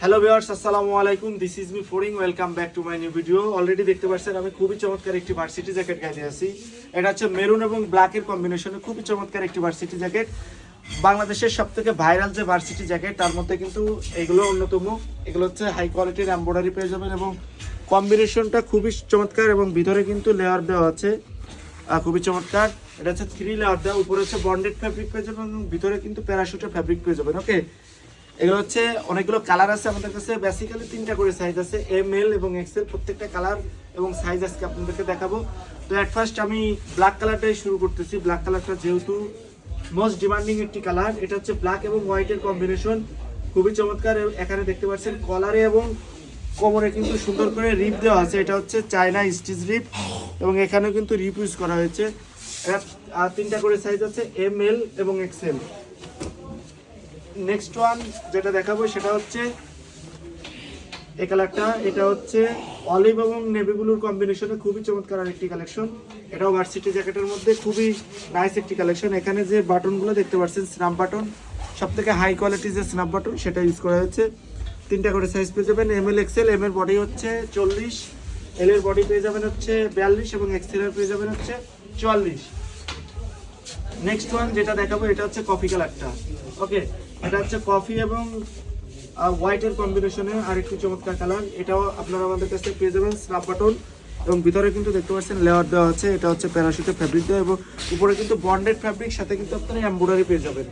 Hello viewers আসসালামু আলাইকুম। This is me ফোরিং welcome back to my new video already দেখতে পাচ্ছেন, আমি খুবই চমৎকার একটি ভার্সিটি জ্যাকেট গাইতে আছি। এটা হচ্ছে মেরুন এবং ব্ল্যাকের কম্বিনেশনে খুবই চমৎকার একটি ভার্সিটি জ্যাকেট বাংলাদেশের সব থেকে ভাইরাল যে ভার্সিটি জ্যাকেট তার মধ্যে কিন্তু এগুলো অন্যতম। এগুলো হচ্ছে হাই কোয়ালিটির এম্ব্রয়ডারি পেয়ে যাবেন এবং কম্বিনেশনটা খুবই চমৎকার এবং ভিতরে কিন্তু লেয়ার দেওয়া আছে। খুবই চমৎকার। এটা হচ্ছে থ্রি লেয়ার দেওয়া। উপরে হচ্ছে বন্ডেড ফ্যাব্রিক পেয়ে যাবেন এবং ভিতরে কিন্তু প্যারাশুটের ফ্যাব্রিক পেয়ে যাবেন। ওকে এগুলো হচ্ছে অনেকগুলো কালার আছে আমাদের কাছে। বেসিক্যালি তিনটা করে সাইজ আছে এম এল এবং এক্সেল প্রত্যেকটা কালার এবং সাইজ আজকে আপনাদেরকে দেখাবো। তো অ্যাট ফার্স্ট আমি ব্ল্যাক কালারটাই শুরু করতেছি। ব্ল্যাক কালারটা যেহেতু মোস্ট ডিমান্ডিং একটি কালার এটা হচ্ছে ব্ল্যাক এবং হোয়াইটের কম্বিনেশন খুবই চমৎকার। এখানে দেখতে পাচ্ছেন কলারে এবং কোমরে কিন্তু সুন্দর করে রিপ দেওয়া আছে। এটা হচ্ছে চায়না স্টিচ রিপ এবং এখানেও কিন্তু রিপ ইউজ করা হয়েছে। আর তিনটা করে সাইজ আছে এম এল এবং এক্সেল নেক্সট ওয়ান যেটা দেখাবো সেটা হচ্ছে এই কালারটা এটা হচ্ছে অলিভ এবং নেভি ব্লুর কম্বিনেশনে খুবই চমৎকার আরেকটি কালেকশন এটাও ভার্সিটি জ্যাকেটের মধ্যে খুবই নাইস একটি কালেকশন এখানে যে বাটনগুলো দেখতে পাচ্ছেন স্ন্যাপ বাটন সব থেকে হাই কোয়ালিটি যে স্ন্যাপ বাটন সেটা ইউজ করা হয়েছে। তিনটা করে সাইজ পেয়ে যাবেন এম এল এক্সেল এম এর বডি হচ্ছে চল্লিশ এল এর বডি পেয়ে যাবেন হচ্ছে বিয়াল্লিশ এবং এক্সেল এর পেয়ে যাবেন হচ্ছে চুয়াল্লিশ। নেক্সট ওয়ান যেটা দেখাবো, এটা হচ্ছে কফি কালারটা ওকে এটা হচ্ছে কফি এবং হোয়াইটের কম্বিনেশনে আরেকটি চমৎকার কালার। এটাও আপনারা আমাদের কাছে পেয়ে যাবেন স্ন্যাপ বাটন এবং ভিতরে কিন্তু দেখতে পাচ্ছেন লেয়ার দেওয়া আছে। এটা হচ্ছে প্যারাশুটের ফ্যাব্রিক দেওয়া এবং উপরে কিন্তু বন্ডেড ফ্যাব্রিক সাথে কিন্তু আপনারা এমব্রয়ডারি পেয়ে যাবেন।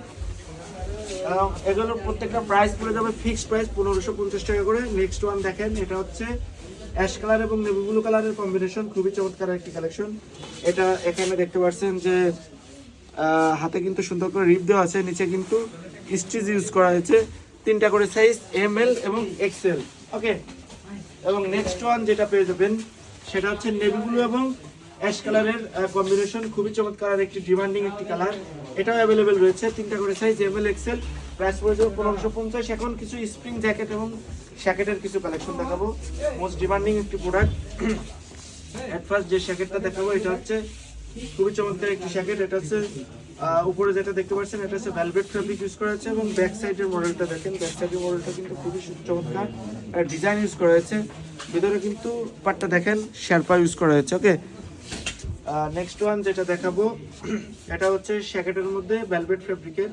এগুলোর প্রত্যেকটা প্রাইস পড়ে যাবে ফিক্সড প্রাইস পনেরোশো পঞ্চাশ টাকা করে। নেক্সট ওয়ান দেখেন, এটা হচ্ছে অ্যাশ কালার এবং নেভি ব্লু কালারের কম্বিনেশন খুবই চমৎকার একটি কালেকশন এটা এখানে দেখতে পাচ্ছেন যে হাতে কিন্তু সুন্দর করে রিপ দেওয়া আছে, নিচে কিন্তু স্টিচ ইউজ করা হয়েছে। তিনটা করে সাইজ এম এল এবং এক্সেল ওকে এবং নেক্সট ওয়ান যেটা পেয়ে যাবেন, সেটা হচ্ছে নেভি ব্লু এবং অ্যাশ কালারের কম্বিনেশন খুবই চমৎকার একটি ডিমান্ডিং একটি কালার এটাও অ্যাভেলেবেল রয়েছে। তিনটা করে size M L XL price পড়ে যাবে পনেরোশো পঞ্চাশ। এখন কিছু স্প্রিং জ্যাকেট এবং শ্যাকেটের কিছু কালেকশন দেখাবো। মোস্ট ডিমান্ডিং একটি প্রোডাক্ট অ্যাট ফার্স্ট যে শ্যাকেটটা দেখাবো, এটা হচ্ছে খুবই চমৎকার একটি শ্যাকেট এটা হচ্ছে উপরে যেটা দেখতে পাচ্ছেন, এটা হচ্ছে ভেলভেট ফেব্রিক ইউজ করা হয়েছে এবং ব্যাক সাইডের মডেলটা দেখেন। ব্যাক সাইডের মডেলটা কিন্তু খুবই চমৎকার। ডিজাইন ইউজ করা হয়েছে। ভিতরে কিন্তু পার্টটা দেখেন শেরপা ইউজ করা হয়েছে ওকে নেক্সট ওয়ান যেটা দেখাবো, এটা হচ্ছে শ্যাকেটের মধ্যে ভেলভেট ফেব্রিকের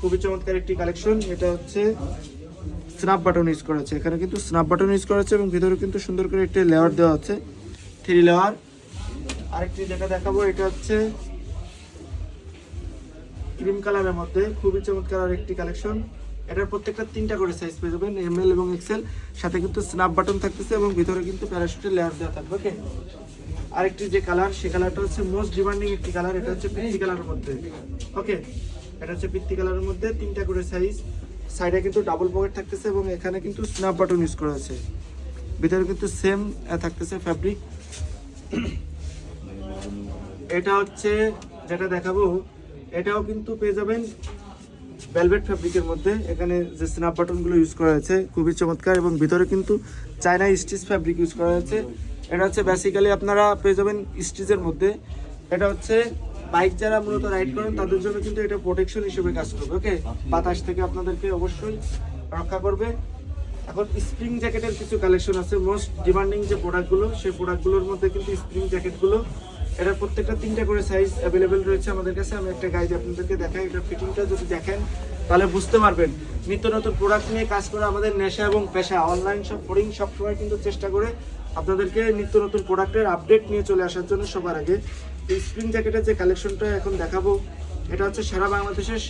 খুবই চমৎকার একটি কালেকশন এটা হচ্ছে স্ন্যাপ বাটন ইউজ করা আছে এখানে কিন্তু স্ন্যাপ বাটন ইউজ করা আছে এবং ভিতরে কিন্তু সুন্দর করে একটি লেয়ার দেওয়া আছে থ্রি লেয়ার আরেকটি যেটা দেখাবো, এটা হচ্ছে ক্রিম কালারের মধ্যে, খুবই চমৎকার আরেকটি কালেকশন। এটার প্রত্যেকটা তিনটা করে সাইজ পেয়ে যাবেন এম এল এবং এক্সেল সাথে কিন্তু স্ন্যাপ বাটন থাকতেছে এবং ভিতরে কিন্তু প্যারাশুটের লেয়ার দেওয়া থাকবে ওকে আরেকটি যে কালার সে কালারটা হচ্ছে মোস্ট ডিমান্ডিং একটি কালার এটা হচ্ছে পিত্তি কালারের মধ্যে ওকে এটা হচ্ছে পিত্তি কালারের মধ্যে তিনটা করে সাইজ সাইডে কিন্তু ডাবল পকেট থাকতেছে এবং এখানে কিন্তু স্ন্যাপ বাটন ইউজ করা আছে ভিতরে কিন্তু সেম থাকতেছে ফ্যাব্রিক এটা হচ্ছে যেটা দেখাবো, এটাও কিন্তু পেয়ে যাবেন ভেলভেট ফ্যাব্রিকের মধ্যে। এখানে যে স্ন্যাপ বাটনগুলো ইউজ করা হয়েছে, খুবই চমৎকার এবং ভিতরে কিন্তু চায়না স্টিচ ফ্যাব্রিক ইউজ করা হয়েছে। এটা হচ্ছে বেসিক্যালি আপনারা পেয়ে যাবেন স্টিচের মধ্যে। এটা হচ্ছে বাইক যারা মূলত রাইড করেন, তাদের জন্য কিন্তু এটা প্রোটেকশন হিসেবে কাজ করবে ওকে বাতাস থেকে আপনাদেরকে অবশ্যই রক্ষা করবে। এখন স্প্রিং জ্যাকেটের কিছু কালেকশন আছে। মোস্ট ডিমান্ডিং যে প্রোডাক্টগুলো সেই প্রোডাক্টগুলোর মধ্যে কিন্তু স্প্রিং জ্যাকেটগুলো এটার প্রত্যেকটা তিনটা করে সাইজ অ্যাভেলেবেল রয়েছে আমাদের কাছে। আমি একটা গাইড আপনাদেরকে দেখাই, এটা ফিটিংটা যদি দেখেন, তাহলে বুঝতে পারবেন। নিত্য নতুন প্রোডাক্ট নিয়ে কাজ করা আমাদের নেশা এবং পেশা। অনলাইন সব ফোরিং সবসময় কিন্তু চেষ্টা করে আপনাদেরকে নিত্য নতুন প্রোডাক্টের আপডেট নিয়ে চলে আসার জন্য সবার আগে। এই স্প্রিং জ্যাকেটের যে কালেকশনটা এখন দেখাবো, এটা হচ্ছে সারা বাংলাদেশের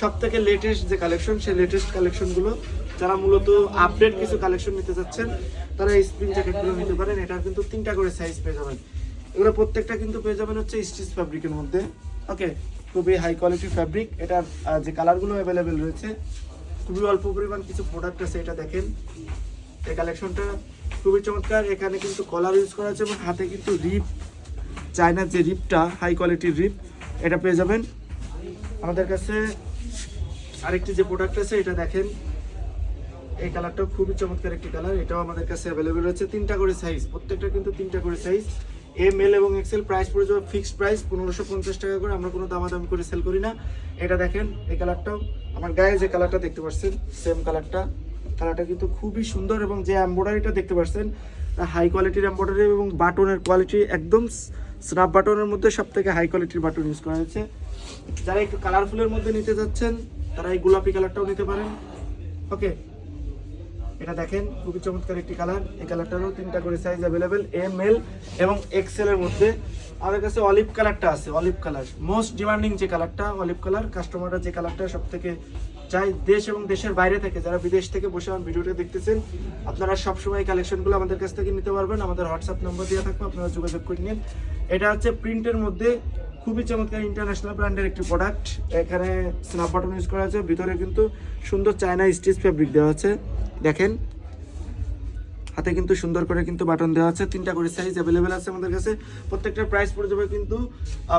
সব থেকে লেটেস্ট যে কালেকশন সেই লেটেস্ট কালেকশনগুলো যারা মূলত আপডেট কিছু কালেকশন নিতে চাচ্ছেন, তারা এই স্প্রিং জ্যাকেটগুলো নিতে পারেন। এটার কিন্তু তিনটা করে সাইজ পেয়ে যাবেন। এগুলো প্রত্যেকটা কিন্তু পেয়ে যাবেন হচ্ছে স্টিচ ফ্যাব্রিকের মধ্যে। ওকে খুবই হাই কোয়ালিটি ফ্যাব্রিক এটার যে কালারগুলো অ্যাভেলেবেল রয়েছে, খুবই অল্প পরিমাণ কিছু প্রোডাক্ট আছে, এটা দেখেন। এই কালেকশনটা খুবই চমৎকার। এখানে কিন্তু কলার ইউজ করা আছে এবং হাতে কিন্তু রিপ চায়নার যে রিপটা হাই কোয়ালিটির রিপ এটা পেয়ে যাবেন। আমাদের কাছে আরেকটি যে প্রোডাক্ট আছে, এটা দেখেন। এই কালারটাও খুবই চমৎকার একটি কালার এটাও আমাদের কাছে অ্যাভেলেবেল রয়েছে। তিনটা করে সাইজ প্রত্যেকটা কিন্তু তিনটা করে সাইজ এম এল এবং এক্সেল প্রাইস পড়ে যাবে ফিক্সড প্রাইস পনেরোশো পঞ্চাশ টাকা করে। আমরা কোনো দামাদামি করে সেল করি না। এটা দেখেন, এই কালারটাও আমার গায়ে যে কালারটা দেখতে পাচ্ছেন সেম কালারটা কালারটা কিন্তু খুবই সুন্দর এবং যে এম্ব্রয়ডারিটা দেখতে পাচ্ছেন হাই কোয়ালিটির এম্ব্রয়ডারি এবং বাটনের কোয়ালিটি একদম স্নাপ বাটনের মধ্যে সব থেকে হাই কোয়ালিটির বাটন ইউজ করা হয়েছে। যারা একটু কালারফুলের মধ্যে নিতে যাচ্ছেন তারা এই গোলাপি কালারটাও নিতে পারেন। ওকে এটা দেখেন, খুবই চমৎকার একটি কালার এই কালারটারও তিনটা করে সাইজ অ্যাভেলেবেল এম এল এবং এক্সেল এর মধ্যে। আমাদের কাছে অলিভ কালারটা আছে অলিভ কালার মোস্ট ডিমান্ডিং যে কালারটা অলিভ কালার কাস্টমাররা যে কালারটা সব থেকে চাই দেশ এবং দেশের বাইরে থেকে, যারা বিদেশ থেকে বসে আমার ভিডিওটা দেখতেছেন, আপনারা সবসময় কালেকশনগুলো আমাদের কাছ থেকে নিতে পারবেন। আমাদের হোয়াটসঅ্যাপ নম্বর দেওয়া থাকবে, আপনারা যোগাযোগ করে নিন। এটা হচ্ছে প্রিন্টের মধ্যে খুবই চমৎকার ইন্টারন্যাশনাল ব্র্যান্ডের একটি প্রোডাক্ট এখানে স্ন্যাপ বাটন ইউজ করা আছে, ভিতরে কিন্তু সুন্দর চায়না স্টিচ ফেব্রিক দেওয়া আছে। দেখেন, হাতে কিন্তু সুন্দর করে কিন্তু বাটন দেওয়া আছে। তিনটা করে সাইজ অ্যাভেলেবেল আছে আমাদের কাছে। প্রত্যেকটা প্রাইস পড়ে যাবে কিন্তু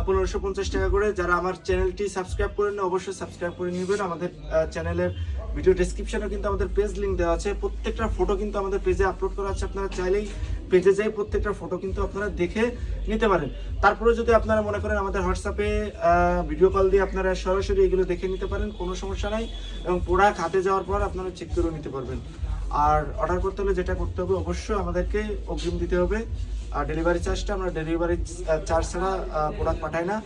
পনেরোশো পঞ্চাশ টাকা করে। যারা আমার চ্যানেলটি সাবস্ক্রাইব করেন অবশ্যই সাবস্ক্রাইব করে নেবেন। আমাদের চ্যানেলের ভিডিও ডিসক্রিপশানেও কিন্তু আমাদের পেজ লিঙ্ক দেওয়া আছে। প্রত্যেকটা ফটো কিন্তু আমাদের পেজে আপলোড করা আছে। আপনারা চাইলেই পেজে যাই প্রত্যেকটা ফটো কিন্তু আপনারা দেখে নিতে পারেন। তারপরে যদি আপনারা মনে করেন আমাদের হোয়াটসঅ্যাপে ভিডিও কল দিয়ে আপনারা সরাসরি এগুলো দেখে নিতে পারেন, কোনো সমস্যা নাই। এবং প্রোডাক্ট হাতে যাওয়ার পর আপনারা চেক করে নিতে পারবেন। আর অর্ডার করতে হলে যেটা করতে হবে অবশ্যই আমাদেরকে অগ্রিম দিতে হবে। আর ডেলিভারি চার্জটা আমরা ডেলিভারি চার্জ ছাড়া প্রোডাক্ট পাঠাই না।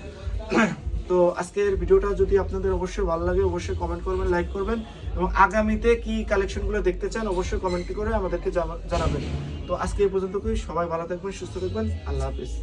তো আজকের ভিডিওটা যদি আপনাদের অবশ্যই ভালো লাগে, অবশ্যই কমেন্ট করবেন লাইক করবেন এবং আগামীতে কি কালেকশনগুলো দেখতে চান, অবশ্যই কমেন্ট করে আমাদেরকে জানাবেন। তো আজকে এই পর্যন্ত সবাই ভালো থাকবেন, সুস্থ থাকবেন, আল্লাহ হাফিজ।